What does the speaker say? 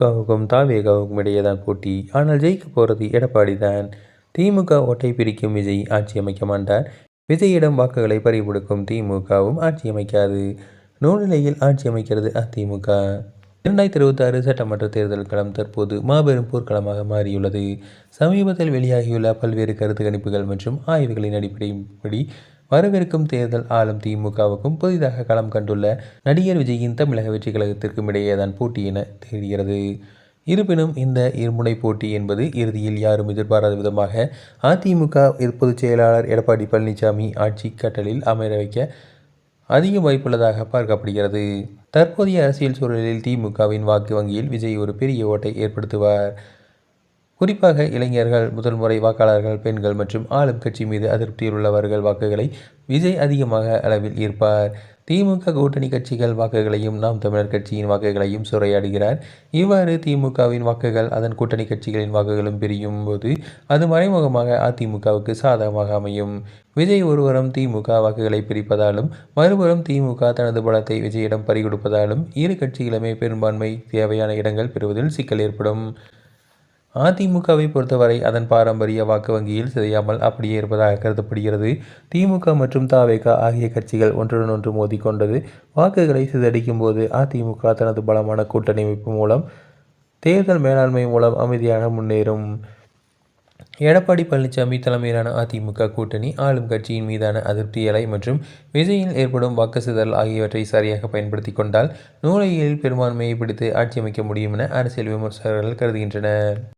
திமுகவுக்கும் தாவேகாவுக்கும் இடையே தான் போட்டி. ஆனால் ஜெயிக்க போகிறது எடப்பாடி தான் திமுக ஓட்டை பிரிக்கும் விஜய் ஆட்சி அமைக்க மாட்டார். விஜயிடம் வாக்குகளை பறிகொடுக்கும் திமுகவும் ஆட்சி அமைக்காது. நூல்நிலையில் ஆட்சி அமைக்கிறது அதிமுக. இரண்டாயிரத்தி இருபத்தி ஆறு சட்டமன்ற தேர்தல் களம் தற்போது மாபெரும் போர்க்களமாக மாறியுள்ளது. சமீபத்தில் வெளியாகியுள்ள பல்வேறு கருத்து கணிப்புகள் மற்றும் ஆய்வுகளின் அடிப்படையின்படி வரவிருக்கும் தேர்தல் ஆளும் திமுகவுக்கும் புதிதாக களம் கண்டுள்ள நடிகர் விஜயின் தமிழக வெற்றி கழகத்திற்கும் இடையேதான் போட்டி என தெரிகிறது. இருப்பினும் இந்த இருமுனை போட்டி என்பது இறுதியில் யாரும் எதிர்பாராத விதமாக அதிமுக பொதுச் செயலாளர் எடப்பாடி பழனிசாமி ஆட்சி கட்டலில் அமர வைக்க அதிக வாய்ப்புள்ளதாக பார்க்கப்படுகிறது. தற்போதைய அரசியல் சூழலில் திமுகவின் வாக்கு வங்கியில் விஜய் ஒரு பெரிய ஓட்டை ஏற்படுத்துவார். குறிப்பாக இளைஞர்கள் முதல் முறை வாக்காளர்கள் பெண்கள் மற்றும் ஆளும் கட்சி மீது அதிருப்தியில் உள்ளவர்கள் வாக்குகளை விஜய் அதிகமாக அளவில் ஈர்ப்பார். திமுக கூட்டணி கட்சிகள் வாக்குகளையும் நாம் தமிழர் கட்சியின் வாக்குகளையும் சுரையாடுகிறார் இவ்வாறு திமுகவின் வாக்குகள் அதன் கூட்டணி கட்சிகளின் வாக்குகளும் பிரியும் போது அது மறைமுகமாக அதிமுகவுக்கு சாதகமாக அமையும். விஜய் ஒருவரும் திமுக வாக்குகளை பிரிப்பதாலும் மறுபுறம் திமுக தனது பலத்தை விஜயிடம் பறிகொடுப்பதாலும் இரு கட்சிகளுமே பெரும்பான்மை தேவையான இடங்கள் பெறுவதில் சிக்கல் ஏற்படும். அதிமுகவை பொறுத்தவரை அதன் பாரம்பரிய வாக்கு வங்கியில் சிதையாமல் அப்படியே இருப்பதாக கருதப்படுகிறது. திமுக மற்றும் தாவேக ஆகிய கட்சிகள் ஒன்றுடன் ஒன்று மோதிக்கொண்டது வாக்குகளை சிதறடிக்கும் போது அதிமுக தனது பலமான கூட்டணி அமைப்பு மூலம் தேர்தல் மேலாண்மை மூலம் அமைதியாக முன்னேறும். எடப்பாடி பழனிசாமி தலைமையிலான அதிமுக கூட்டணி ஆளும் கட்சியின் மீதான அதிருப்தியலை மற்றும் விஜயில் ஏற்படும் வாக்கு சிதறல் ஆகியவற்றை சரியாக பயன்படுத்தி கொண்டால் நூலையில் பெரும்பான்மையை பிடித்து ஆட்சி அமைக்க முடியும் என அரசியல் விமர்சகர்கள் கருதுகின்றனர்.